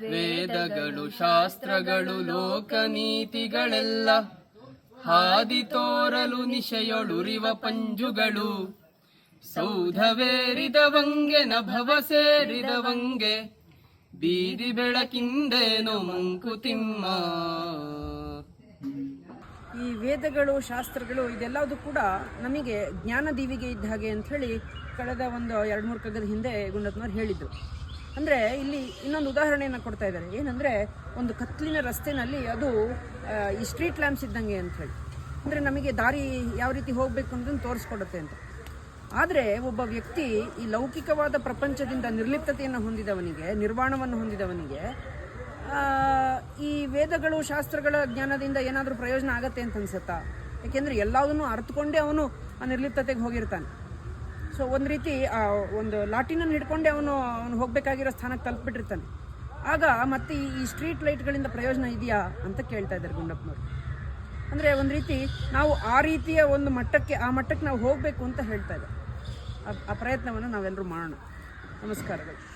ವೇದಗಳು, ಶಾಸ್ತ್ರಗಳು, ಲೋಕನೀತಿಗಳೆಲ್ಲ ಹಾದಿ ತೋರಲು ನಿಶೆಯೊಳುರಿವ ಪಂಜುಗಳು. ಸೌಧವೇರಿದವಂಗೆ, ನಭವ ಸೇರಿದವಂಗೆ, ಬೀದಿ ಬೆಳಕಿಂದೇನು ಮಂಕುತಿಮ್ಮ ಈ ವೇದಗಳು, ಶಾಸ್ತ್ರಗಳು, ಇದೆಲ್ಲದೂ ಕೂಡ ನಮಗೆ ಜ್ಞಾನ ದೀವಿಗೆ ಇದ್ದ ಹಾಗೆ ಅಂತ ಹೇಳಿ ಕಳೆದ ಒಂದು ಎರಡು ಮೂರು ಕಗ್ಗದ ಹಿಂದೆ ಗುಂಡತ್ನವ್ರು ಹೇಳಿದ್ರು. ಅಂದರೆ ಇಲ್ಲಿ ಇನ್ನೊಂದು ಉದಾಹರಣೆಯನ್ನು ಕೊಡ್ತಾ ಇದ್ದಾರೆ. ಏನಂದರೆ ಒಂದು ಕತ್ಲಿನ ರಸ್ತೆನಲ್ಲಿ ಅದು ಈ ಸ್ಟ್ರೀಟ್ ಲ್ಯಾಂಪ್ಸ್ ಇದ್ದಂಗೆ ಅಂತ ಹೇಳಿ. ಅಂದರೆ ನಮಗೆ ದಾರಿ ಯಾವ ರೀತಿ ಹೋಗಬೇಕು ಅನ್ನೋದನ್ನು ತೋರಿಸ್ಕೊಡುತ್ತೆ ಅಂತ. ಆದರೆ ಒಬ್ಬ ವ್ಯಕ್ತಿ ಈ ಲೌಕಿಕವಾದ ಪ್ರಪಂಚದಿಂದ ನಿರ್ಲಿಪ್ತತೆಯನ್ನು ಹೊಂದಿದವನಿಗೆ, ನಿರ್ವಾಣವನ್ನು ಹೊಂದಿದವನಿಗೆ ಈ ವೇದಗಳು, ಶಾಸ್ತ್ರಗಳ ಜ್ಞಾನದಿಂದ ಏನಾದರೂ ಪ್ರಯೋಜನ ಆಗತ್ತೆ ಅಂತ ಅನ್ಸುತ್ತಾ? ಯಾಕೆಂದರೆ ಎಲ್ಲದನ್ನು ಅರ್ಥಕೊಂಡೇ ಅವನು ಆ ನಿರ್ಲಿಪ್ತತೆಗೆ ಹೋಗಿರ್ತಾನೆ. ಸೊ ಒಂದು ರೀತಿ ಒಂದು ಲಾಠಿನನ್ನು ಹಿಡ್ಕೊಂಡೆ ಅವನು ಅವನು ಹೋಗಬೇಕಾಗಿರೋ ಸ್ಥಾನಕ್ಕೆ ತಲುಪಿಬಿಟ್ಟಿರ್ತಾನೆ. ಆಗ ಮತ್ತೆ ಈ- ಸ್ಟ್ರೀಟ್ ಲೈಟ್ಗಳಿಂದ ಪ್ರಯೋಜನ ಇದೆಯಾ ಅಂತ ಕೇಳ್ತಾ ಇದ್ದಾರೆ ಗುಂಡಪ್ಪನವರು. ಅಂದರೆ ಒಂದು ರೀತಿ ನಾವು ಆ ರೀತಿಯ ಒಂದು ಮಟ್ಟಕ್ಕೆ, ಆ ಮಟ್ಟಕ್ಕೆ ನಾವು ಹೋಗಬೇಕು ಅಂತ ಹೇಳ್ತಾ ಇದ್ದಾರೆ. ಆ ಪ್ರಯತ್ನವನ್ನು ನಾವೆಲ್ಲರೂ ಮಾಡೋಣ. ನಮಸ್ಕಾರಗಳು.